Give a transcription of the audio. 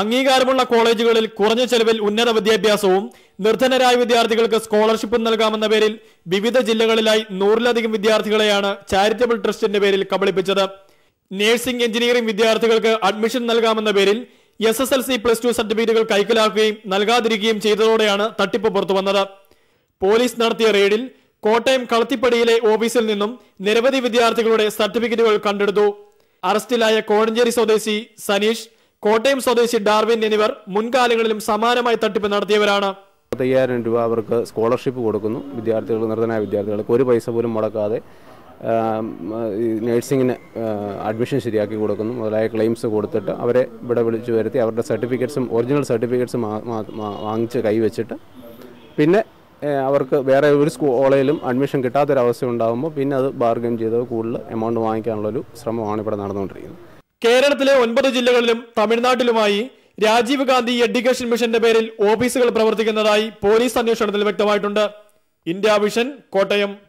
അംഗീകാരമുള്ള കോളേജുകളിൽ കുറഞ്ഞ ചെലവിൽ ഉന്നത വിദ്യാഭ്യാസവും നിർധനരായ വിദ്യാർത്ഥികൾക്ക് സ്കോളർഷിപ്പും നൽകാമെന്ന പേരിൽ വിവിധ ജില്ലകളിലായി നൂറിലധികം വിദ്യാർത്ഥികളെയാണ് ചാരിറ്റബിൾ ട്രസ്റ്റിന്റെ പേരിൽ കബളിപ്പിച്ചത്. നഴ്സിംഗ് എഞ്ചിനീയറിംഗ് വിദ്യാർത്ഥികൾക്ക് അഡ്മിഷൻ നൽകാമെന്ന പേരിൽ S S L C plus two സർട്ടിഫിക്കറ്റുകൾ കൈക്കലാക്കുകയും നൽകാതിരിക്കുകയും ചെയ്തതോടെയാണ് തട്ടിപ്പ് പുറത്തുവന്നത്. പോലീസ് നടത്തിയ റെയ്ഡിൽ കോട്ടയം കളത്തിപ്പടിയിലെ ഓഫീസിൽ നിന്നും നിരവധി വിദ്യാർത്ഥികളുടെ സർട്ടിഫിക്കറ്റുകൾ കണ്ടെടുത്തു. അറസ്റ്റിലായ കോഴഞ്ചേരി സ്വദേശി സനീഷ് കോട്ടയം സ്വദേശി ഡാർവിൻ എന്നിവർ മുൻകാലങ്ങളിലും സമാനമായി തട്ടിപ്പ് നടത്തിയവരാണ്. അയ്യായിരം രൂപ അവർക്ക് സ്കോളർഷിപ്പ് കൊടുക്കുന്നു. വിദ്യാർത്ഥികൾ നിർധനായ വിദ്യാർത്ഥികൾക്ക് ഒരു പൈസ പോലും മുടക്കാതെ നേഴ്സിങ്ങിന് അഡ്മിഷൻ ശരിയാക്കി കൊടുക്കുന്നു. മുതലായ ക്ലെയിംസ് കൊടുത്തിട്ട് അവരെ ഇവിടെ വിളിച്ചു വരുത്തി അവരുടെ സർട്ടിഫിക്കറ്റ്സും ഒറിജിനൽ സർട്ടിഫിക്കറ്റ്സും വാങ്ങിച്ച് കൈവച്ചിട്ട് പിന്നെ അവർക്ക് വേറെ ഒരു സ്കൂ അഡ്മിഷൻ കിട്ടാത്തൊരവസ്ഥ ഉണ്ടാകുമ്പോൾ പിന്നെ അത് ബാർഗെയിൻ ചെയ്ത് കൂടുതൽ എമൗണ്ട് വാങ്ങിക്കാനുള്ളൊരു ശ്രമമാണ് ഇവിടെ നടന്നുകൊണ്ടിരിക്കുന്നത്. കേരളത്തിലെ ഒൻപത് ജില്ലകളിലും തമിഴ്നാട്ടിലുമായി രാജീവ് ഗാന്ധി എഡ്യൂക്കേഷൻ മിഷന്റെ പേരിൽ ഓഫീസുകൾ പ്രവർത്തിക്കുന്നതായി പോലീസ് അന്വേഷണത്തിൽ വ്യക്തമായിട്ടുണ്ട്. India Vision Kottayam.